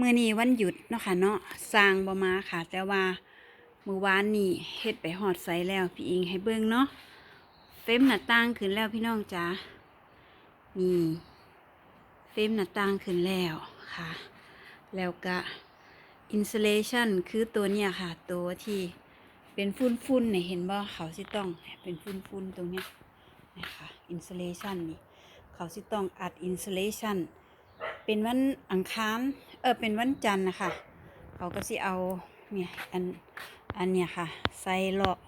มื้อนี้วันหยุดเนาะค่ะเนาะสร้างบ่มาค่ะ แต่ว่ามื้อวานนี้เฮ็ดไปฮอดไสแล้วพี่อิงให้เบิ่งเนาะเฟมหน้าต่างขึ้นแล้วพี่น้องจ๋านี่เฟมหน้าต่างขึ้นแล้วค่ะ แล้วก็อินส l เลชันคือตัวเนี้ยค่ะ ตัวที่เป็นฟุ้นๆเนี่ยเห็นบ่เขาสิต้องเป็นฟุ้นๆตรงเนี้ยนะคะอินส l เลชันนี่เขาสิต้องอัดอินส l เลชันเป็นวันอังคาร เออเป็นวันจันทร์นะคะเขาก็สิเอาเนี่ยอันอันเนี่ยค่ะ ใส่เลาะ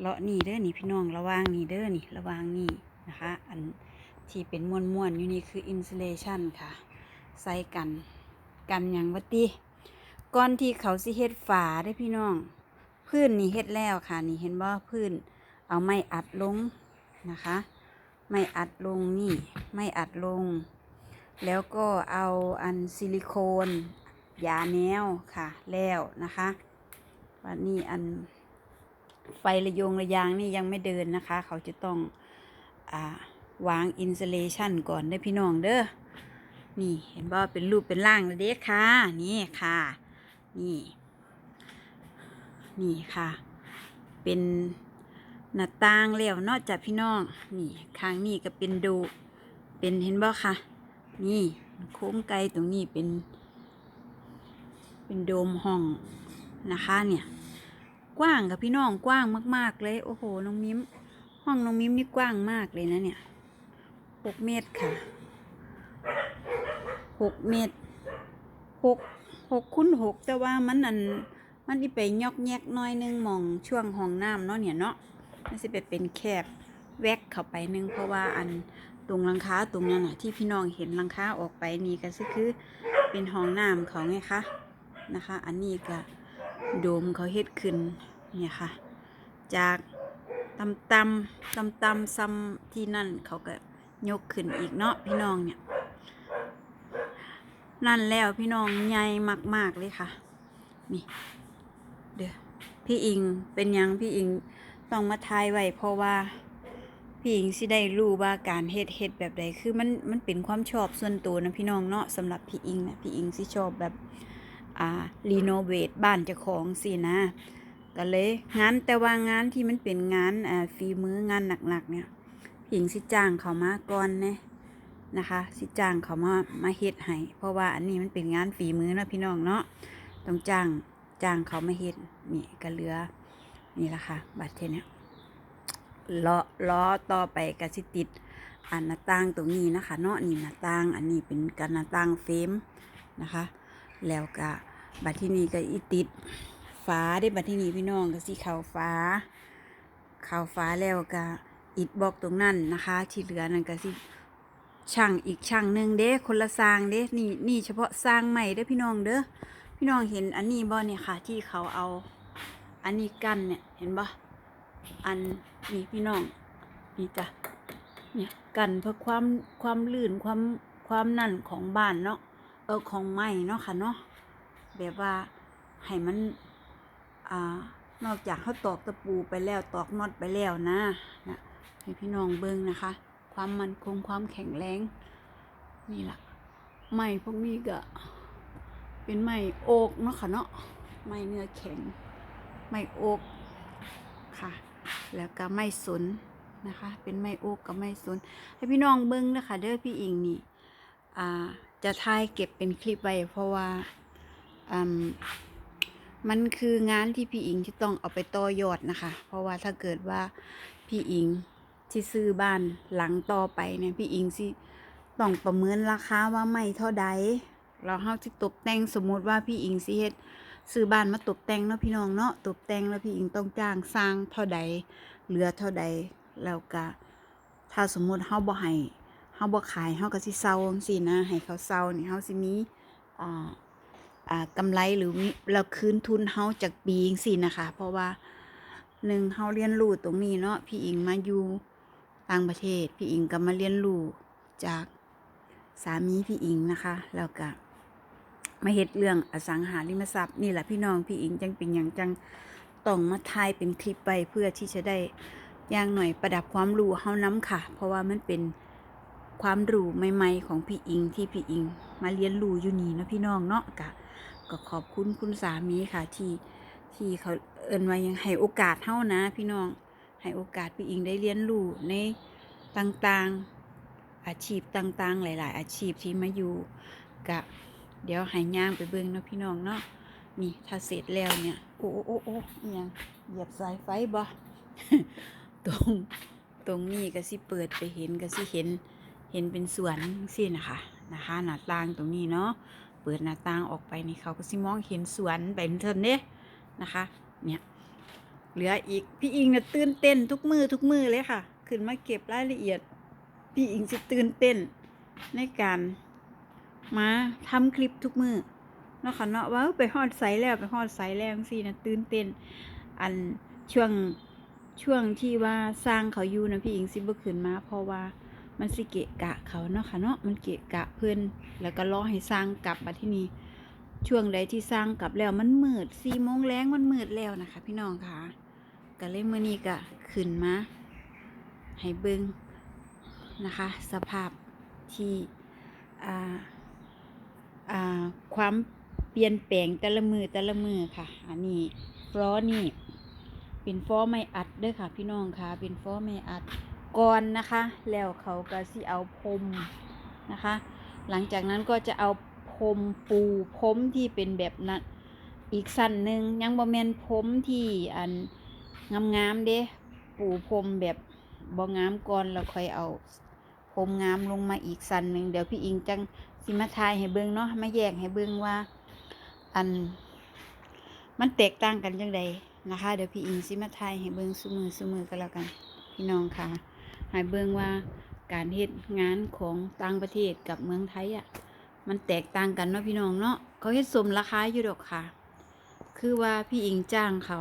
เลาะนี่เด้อนี่พี่น้องระวางนี่เด้อนี่ระวางนี่นะคะ อันที่เป็นม้วนๆอยู่นี่คืออินส l เลชันค่ะ ใส่กันกันอย่างวัติก่อนที่เขาสิเฮ็ดฝาได้พี่น้อง พื้นนี่เฮ็ดแล้วค่ะ นี่เห็นบ่พื้น เอาไม้อัดลงนะคะ ไม่อัดลงนี่ ไม่อัดลง แล้วก็เอาอันซิลิโคนยาแนวค่ะ แล้วนะคะวันนี้อันไฟระยงระยางนี่ยังไม่เดินนะคะ เขาจะต้องอาวางอินสเลชันก่อนได้อพี่น้องเด้อนี่เห็นบ่เป็นรูปเป็นร่างแล้วเด้ค่ะ นี่ค่ะ นี่ นี่ค่ะ เป็นหน้าต่างแล้วนอกจากพี่น้อง นี่ข้างนี้ก็เป็นดู เป็นเห็นบ่ค่ะ นี่โค้งไกลตรงนี้เป็น เป็นโดมห้องนะคะเนี่ย กว้างกับพี่น้องกว้างมาก ๆ เลย โอ้โหน้องมิ้มห้องน้องมิ้มนี่กว้างมากเลยนะเนี่ยหกเมตรค่ะหกเมตรหกหกคูณหกแต่ว่ามันอันมันอีไปยอกแยกน้อยนึงมองช่วงห้องน้ำเนาะเนี่ยเนาะมันสิไปเป็นแคบแวกเข้าไปนึงเพราะว่าอัน ตรงหลังคาตรงนั้นน่ะที่พี่น้องเห็นหลังคาออกไปนี่ก็คือเป็นห้องน้ำเขาไงคะนะคะ อันนี้ก็โดมเขาเฮ็ดขึ้นเนี่ยค่ะ จากตำตำตำตำซ้ำที่นั่นเขาก็ยกขึ้นอีกเนาะพี่น้องเนี่ย นั่นแล้วพี่น้องใหญ่มาก ๆ เลยค่ะ นี่เด้อพี่อิงเป็นยังพี่อิงต้องมาทายไว้เพราะว่า พี่หญิงสิได้รู้ว่าการเฮ็ดเฮ็ดแบบใดคือมันมันเป็นความชอบส่วนตัวนะพี่น้องเนาะสำหรับพี่อิงนะพี่อิงสิชอบแบบอ่ารีโนเวทบ้านเจ้าของสินะก็เลยงานแต่ว่างานที่มันเป็นงานอ่าฝีมืองานหนักๆเนี่ยพี่หญิงสิจ้างเขามาก่อนเนะนะคะ สิจ้างเขามามาเฮ็ดให้เพราะว่าอันนี้มันเป็นงานฝีมือเนาะพี่น้องเนาะต้องจ้างจ้างเขามาเฮ็ดนี่ก็เหลือนี่แหละค่ะบัตรเทเนี่ย ล้อล้อต่อไปก็สิติดอันหน้าต่างตรงนี้นะคะ เนาะนี่หน้าต่างอันนี้เป็นกันหน้าต่างเฟรมนะคะ แล้วก็บัตรที่นี่ก็อีติดฟ้าได้บัตรที่นี่พี่น้องก็สิข่าฟ้าข่าฟ้าแล้วก็อิดบล็อกตรงนั้นนะคะ ที่เหลือนั่นก็สิช่างอีกช่างหนึ่งเด้คนละสร้างเด้นี่นี่เฉพาะสร้างใหม่เด้พี่น้องเด้อพี่น้องเห็นอันนี้บ่เนี่ยค่ะ ที่เขาเอาอันนี้กั้นเนี่ยเห็นปะอัน นี่พี่น้องนี่จ้ะเนี่ยกันเพื่อความความลื่นความความนั่นของบ้านเนาะเออของไม้เนาะค่ะเนาะแบบว่าให้มันอ่านอกจากเขาตอกตะปูไปแล้วตอกน็อตไปแล้วนะนะให้พี่น้องเบิ้งนะคะ ความมันคงความแข็งแรงนี่แหละไม้พวกนี้ก็เป็นไม้โอกเนาะค่ะเนาะไม้เนื้อแข็งไม้โอกค่ะ แล้วก็ไม้สนนะคะ เป็นไม้โอกกับไม้สนให้พี่น้องเบิ้งนะคะเด้อพี่อิงนี่อ่าจะถ่ายเก็บเป็นคลิปไว้เพราะว่าอืมมันคืองานที่พี่อิงที่ต้องเอาไปต่อยอดนะคะ เพราะว่าถ้าเกิดว่าพี่อิงที่ซื้อบ้านหลังต่อไปเนี่ยพี่อิงสิต้องประเมินราคาว่าไม่เท่าใดแล้วเฮาสิตกแต่งสมมติว่าพี่อิงสิเฮ็ด ซื้อบ้านมาตกแต่งเนาะพี่น้องเนาะตกแต่งแล้วพี่อิงต้องจ้างสร้างเท่าใดเหลือเท่าใดแล้วก็ถ้าสมมุติเฮาบ่ให้เฮาบ่ขายเฮาก็สิเซาจังซี่นะให้เขาเซานี่เฮาสิมีอ่าอ่ากำไรหรือมีเราคืนทุนเฮาจากปีจังซี่นะคะ เพราะว่าหนึ่งเฮาเรียนรู้ตรงนี้เนาะพี่อิงมาอยู่ต่างประเทศพี่อิงก็มาเรียนรู้จากสามีพี่อิงนะคะ แล้วก็ มาเฮ็ดเรื่องอสังหาริมทรัพย์นี่แหละพี่น้องพี่อิงจังเป็นอย่างจังต้องมาถ่ายเป็นคลิปไปเพื่อที่จะได้อย่างหน่อยประดับความรู้เฮาน้ำค่ะ เพราะว่ามันเป็นความรู้ใหม่ ๆ ของพี่อิงที่พี่อิง มาเรียนรู้อยู่นี่นะพี่น้องเนาะกะก็ขอบคุณคุณสามีค่ะที่ที่เขาเอินว่ายังให้โอกาสเท่านะ พี่น้องให้โอกาสพี่อิงได้เรียนรู้ในต่างๆอาชีพต่างๆ หลาย ๆ อาชีพที่มาอยู่กะ เดี๋ยวหายย่างไปเบิ่งเนาะพี่น้องเนาะนี่ถ้าเสร็จแล้วเนี่ย โอ้โอ้โอ้โอ้ยังเหยียบสายไฟบ่ตรงตรงนี้ก็สิเปิดไปเห็นก็สิเห็นเห็นเป็นสวนสินะคะนะคะหน้าต่างตรงนี้เนาะเปิดหน้าต่างออกไปนี่เขาก็สิมองเห็นสวนไปเทินเด้นะคะ เนี่ยเหลืออีกพี่อิงเนี่ยตื่นเต้นทุกมือทุกมือเลยค่ะ ขึ้นมาเก็บรายละเอียด พี่อิงจะตื่นเต้นในการ มาทำคลิปทุกมือเนาะค่ะเนาะว่าไปฮอดไซแล้วไปฮอดไซแล้วสินะตื่นเต้น อันช่วงช่วงที่ว่าสร้างเขาอยู่นะพี่อิงสิบ่ขึ้นมาเพราะว่ามันสิเกะกะเขาเนาะค่ะเนาะมันเกะกะเพื่อนแล้วก็รอให้สร้างกลับมาที่นี่ช่วงใดที่สร้างกลับแล้วมันมืดสี่โมงแรงมันมืดแล้วนะคะ พี่น้องค่ะก็เลยมื้อนี้ก็ขึ้นมาให้เบิ่งนะคะ สภาพที่อ่า ความเปลี่ยนแปลงแต่ละมือแต่ละมือค่ะ อันนี้ฟลอนี่เป็นฟอไม่อัดเด้อค่ะ พี่น้องค่ะ เป็นฟอไม่อัดก่อนนะคะ แล้วเขาก็สิเอาพรมนะคะ หลังจากนั้นก็จะเอาพรมปูพรมที่เป็นแบบนั้นอีกสั้นหนึ่งยังบ่แมนพรมที่อันงามๆเด้ปูพรมแบบบ่งามก่อนแล้วค่อยเอา พรมงามลงมาอีกสันหนึ่งเดี๋ยวพี่อิงจังสิมาทายให้เบิ่งเนาะมาแยกให้เบิ่งว่า อัน มันแตกต่างกันจังใดนะคะ เดี๋ยวพี่อิงสิมาทายให้เบิ่งซุมือซุมือก็แล้วกัน พี่น้องค่ะให้เบิ่งว่าการเฮ็ดงานของต่างประเทศกับเมืองไทยอะมันแตกต่างกันเนาะพี่น้องเนาะเขาเฮ็ดสมราคาอยู่ดอกค่ะ คือว่าพี่อิงจ้างเขา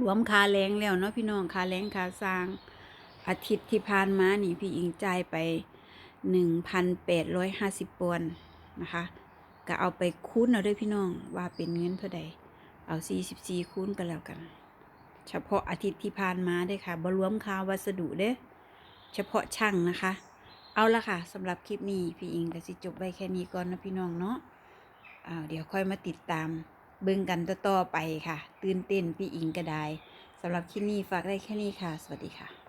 รวมค่าแรงแล้วเนาะพี่น้องค่าแรงค่าสร้าง อาทิตย์ที่ผ่านมานี่พี่อิงจ่ายไปหนึ่งพันแปดร้อยห้าสิบปอนด์นะคะ ก็เอาไปคูณเอาด้วยพี่น้องว่าเป็นเงินเท่าใด เอาสี่สิบสี่คูณกันแล้วกัน เฉพาะอาทิตย์ที่ผ่านมาด้ค่ะบรวมค่าวัสดุเด้เฉพาะช่างนะคะ เอาละค่ะสำหรับคลิปนี้พี่อิงก็สิจบไว้แค่นี้ก่อนนะพี่น้องเนาะอ้าวเดี๋ยวค่อยมาติดตามเบิ่งกันต่อๆไปค่ะ ตื่นเต้นพี่อิงก็ได้สำหรับคลิปนี้ฝากได้แค่นี้ค่ะ สวัสดีค่ะ